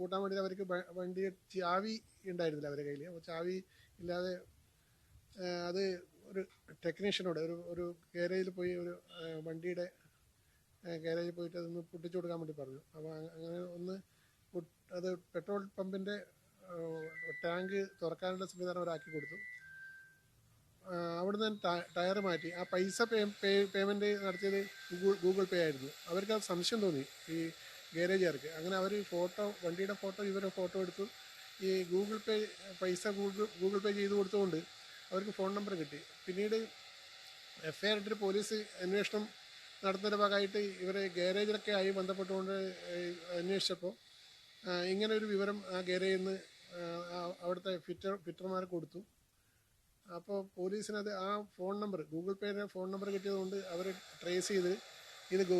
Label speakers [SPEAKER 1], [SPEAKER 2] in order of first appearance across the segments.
[SPEAKER 1] പൂട്ടാൻ വേണ്ടി അവർക്ക് വണ്ടി ചാവി ഉണ്ടായിരുന്നില്ല അവരുടെ കയ്യിൽ അപ്പോൾ ചാവി ഇല്ലാതെ അത് ഒരു ടെക്നീഷ്യനോട് ഒരു ഒരു ഗാരേജിൽ പോയി ഒരു വണ്ടിയുടെ ഗാരേജിൽ പോയിട്ട് അതൊന്ന് പൊട്ടിച്ചു കൊടുക്കാൻ വേണ്ടി പറഞ്ഞു. അപ്പോൾ അങ്ങനെ ഒന്ന് അത് പെട്രോൾ പമ്പിന്റെ ടാങ്ക് തുറക്കാനുള്ള സംവിധാനം അവരാക്കി കൊടുത്തു. അവിടുന്ന് ടയർ മാറ്റി. ആ പൈസ പേ- പേയ്മെന്റ് നടത്തിയത് ഗൂഗിൾ ഗൂഗിൾ പേ ആയിരുന്നു. അവർക്ക് അത് സംശയം തോന്നി. ഈ ഗാരേജുകാർക്ക് അങ്ങനെ അവർ ഫോട്ടോ വണ്ടിയുടെ ഫോട്ടോ ഇവരുടെ ഫോട്ടോ എടുത്തു. ഈ ഗൂഗിൾ പേ പൈസ ഗൂഗിൾ ഗൂഗിൾ പേ ചെയ്ത് കൊടുത്തുകൊണ്ട് അവർക്ക് ഫോൺ നമ്പർ കിട്ടി. പിന്നീട് എഫ് ഐ ആർ പോലീസ് അന്വേഷണം നടത്തുന്നതിന്റെ ഭാഗമായിട്ട് ഇവരെ ഗാരേജിലൊക്കെ ആയി ബന്ധപ്പെട്ടുകൊണ്ട് അന്വേഷിച്ചപ്പോൾ ഇങ്ങനെ ഒരു വിവരം ആ ഗാരേജിൽ നിന്ന് അവിടുത്തെ ഫിറ്റർ ഫിറ്റർമാർ കൊടുത്തു. അപ്പോൾ പോലീസിനത് ആ ഫോൺ നമ്പർ ഗൂഗിൾ പേയുടെ ഫോൺ നമ്പർ കിട്ടിയതുകൊണ്ട് അവർ ട്രേസ് ചെയ്ത് ഇത് ഗോ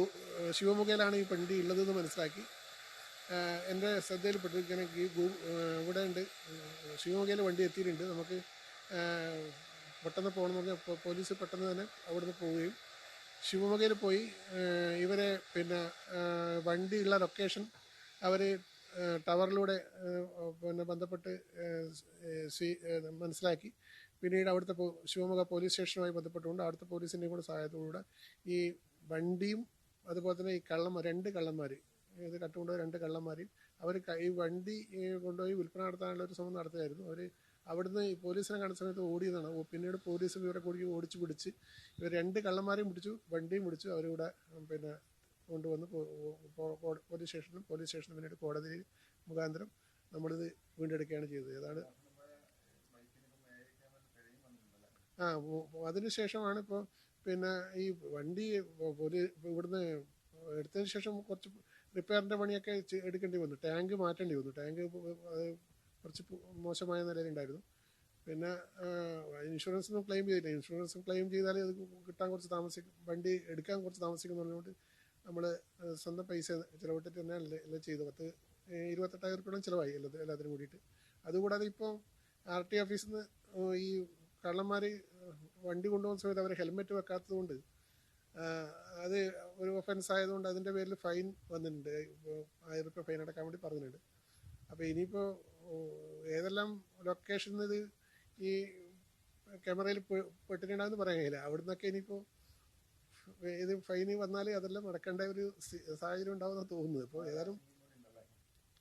[SPEAKER 1] ശിവമുഖയിലാണ് ഈ പെണ്ടി ഉള്ളതെന്ന് മനസ്സിലാക്കി. എന്റെ ഇങ്ങനെ ഈ ആഹ് ഇവിടെ ഉണ്ട്. ശിവമുഖയിൽ വണ്ടി എത്തിയിട്ടുണ്ട്. നമുക്ക് പെട്ടെന്ന് പോകണമെന്ന് പറഞ്ഞാൽ പോലീസ് പെട്ടെന്ന് തന്നെ അവിടുന്ന് പോവുകയും ശിവമുഖയിൽ പോയി ഇവരെ പിന്നെ വണ്ടിയുള്ള ലൊക്കേഷൻ അവർ ടവറിലൂടെ പിന്നെ ബന്ധപ്പെട്ട് മനസ്സിലാക്കി. പിന്നീട് അവിടുത്തെ ശിവമുഖ പോലീസ് സ്റ്റേഷനുമായി ബന്ധപ്പെട്ടുകൊണ്ട് അവിടുത്തെ പോലീസിന്റെയും കൂടെ സഹായത്തോടുകൂടെ ഈ വണ്ടിയും അതുപോലെ തന്നെ ഈ കള്ളന്മാർ രണ്ട് കള്ളന്മാർ ഇത് കട്ടുകൊണ്ടുപോയ രണ്ട് കള്ളന്മാർ അവർ ഈ വണ്ടി കൊണ്ടുപോയി വിൽപ്പന നടത്താനുള്ള ഒരു ശ്രമം നടത്തുകയായിരുന്നു അവർ അവിടുന്ന് ഈ പോലീസിനെ കാണുന്ന സമയത്ത് ഓടിയതാണ്. പിന്നീട് പോലീസ് ഇവരെ കൂടി ഓടിച്ച് പിടിച്ച് ഇവർ രണ്ട് കള്ളന്മാരെയും പിടിച്ചു വണ്ടിയും പിടിച്ചു അവരിവിടെ പിന്നെ കൊണ്ടുവന്ന് പോലീസ് സ്റ്റേഷനിലും പോലീസ് സ്റ്റേഷനും പിന്നീട് കോടതി മുഖാന്തരം നമ്മളിത് വീണ്ടെടുക്കുകയാണ് ചെയ്തത്. ഏതാണ്? ആ അതിനുശേഷമാണ് ഇപ്പോൾ പിന്നെ ഈ വണ്ടി ഇവിടുന്ന് എടുത്തതിന് ശേഷം കുറച്ച് റിപ്പയറിന്റെ പണിയൊക്കെ എടുക്കേണ്ടി വന്നു. ടാങ്ക് മാറ്റേണ്ടി വന്നു. ടാങ്ക് കുറച്ച് മോശമായ നിലയിലുണ്ടായിരുന്നു. പിന്നെ ഇൻഷുറൻസൊന്നും ക്ലെയിം ചെയ്തില്ല. ഇൻഷുറൻസ് ക്ലെയിം ചെയ്താൽ അത് കിട്ടാൻ കുറച്ച് താമസിക്കും വണ്ടി എടുക്കാൻ കുറച്ച് താമസിക്കും എന്ന് പറഞ്ഞുകൊണ്ട് നമ്മൾ സ്വന്തം പൈസ ചിലവിട്ടിട്ട് തന്നെ എല്ലാം ചെയ്തു. പത്ത് ഇരുപത്തെട്ടായിരം റുപ്യോളം ചിലവായി എല്ലാ എല്ലാത്തിനും കൂടിയിട്ട്. അതുകൂടാതെ ഇപ്പോൾ ആർ ടി ഓഫീസിൽ നിന്ന് ഈ കള്ളന്മാർ വണ്ടി കൊണ്ടുപോകുന്ന സമയത്ത് അവർ ഹെൽമെറ്റ് വെക്കാത്തത് കൊണ്ട് അത് ഒരു ഒഫൻസ് ആയതുകൊണ്ട് അതിന്റെ പേരിൽ ഫൈൻ വന്നിട്ടുണ്ട്. ആയിരം റുപ്യ ഫൈൻ അടക്കാൻ വേണ്ടി പറഞ്ഞിട്ടുണ്ട്. അപ്പോൾ ഇനിയിപ്പോൾ ഏതെല്ലാം ലൊക്കേഷനിൽ ഇത് ഈ ക്യാമറയിൽ പെട്ടിട്ടുണ്ടാകുന്ന പറയാൻ കഴിയില്ല. അവിടെ നിന്നൊക്കെ ഇനിയിപ്പോൾ ഇത് ഫൈന് വന്നാൽ അതെല്ലാം അടക്കേണ്ട ഒരു സാഹചര്യം ഉണ്ടാവുമെന്നാണ് തോന്നുന്നത്. ഇപ്പോൾ ഏതായാലും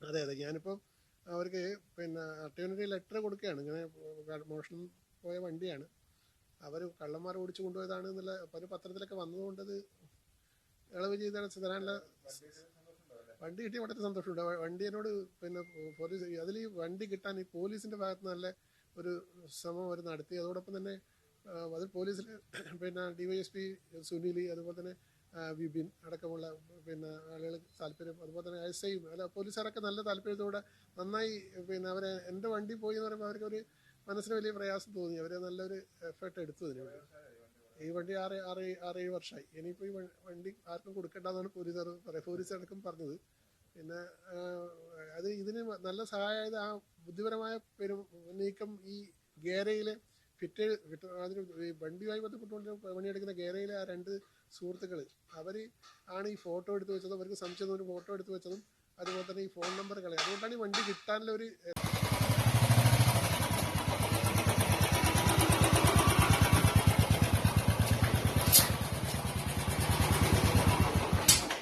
[SPEAKER 1] അതെ അതെ. ഞാനിപ്പോൾ അവർക്ക് പിന്നെ അട്ടയൂണിറ്റി ലെറ്റർ കൊടുക്കുകയാണ്. ഇങ്ങനെ മോഷണം പോയ വണ്ടിയാണ്. അവർ കള്ളന്മാർ ഓടിച്ചു കൊണ്ടുപോയതാണ് എന്നുള്ള പല പത്രത്തിലൊക്കെ വന്നതുകൊണ്ട് അത് ഇളവ് ചെയ്താണ് തരാനുള്ള വണ്ടി കിട്ടിയ വളരെ സന്തോഷമുണ്ട്. വണ്ടി എന്നോട് പിന്നെ പോലീസ് അതിൽ ഈ വണ്ടി കിട്ടാൻ ഈ പോലീസിന്റെ ഭാഗത്ത് നല്ല ഒരു ശ്രമം അവർ നടത്തി. അതോടൊപ്പം തന്നെ അതിൽ പോലീസിൽ പിന്നെ ഡിവൈഎസ്പി സുനിൽ അതുപോലെ തന്നെ വിപിൻ അടക്കമുള്ള പിന്നെ ആളുകൾ താല്പര്യം അതുപോലെ തന്നെ എസ് ഐയും അല്ല പോലീസുകാരൊക്കെ നല്ല താല്പര്യത്തോടെ നന്നായി പിന്നെ അവരെ എന്റെ വണ്ടി പോയി എന്ന് പറയുമ്പോൾ അവർക്ക് ഒരു മനസ്സിന് വലിയ പ്രയാസം തോന്നി. അവരെ നല്ലൊരു എഫേർട്ട് എടുത്തു അതിന് വേണ്ടി. ഈ വണ്ടി ആറ് ആറ് ആറ് ഏഴ് വർഷമായി ഇനിയിപ്പോൾ ഈ വണ്ടി ആർക്കും കൊടുക്കേണ്ടെന്നാണ് പോലീസുകാർ പറയുക പോലീസ് അടക്കം പറഞ്ഞത്. പിന്നെ അത് ഇതിന് നല്ല സഹായമായത് ആ ബുദ്ധിപരമായ പെരു നീക്കം ഈ ഗേരയിലെ ഫിറ്റ് അതിന് വണ്ടിയുമായി ബന്ധപ്പെട്ടുകൊണ്ട് പണിയെടുക്കുന്ന ഗേരയിലെ ആ രണ്ട് സുഹൃത്തുക്കൾ അവർ ആണ് ഈ ഫോട്ടോ എടുത്തു വെച്ചതും അവർക്ക് സംശയം ഫോട്ടോ എടുത്തു വെച്ചതും അതുപോലെ തന്നെ ഈ ഫോൺ നമ്പർ കളയും അതുകൊണ്ടാണ് ഈ വണ്ടി കിട്ടാനുള്ള ഒരു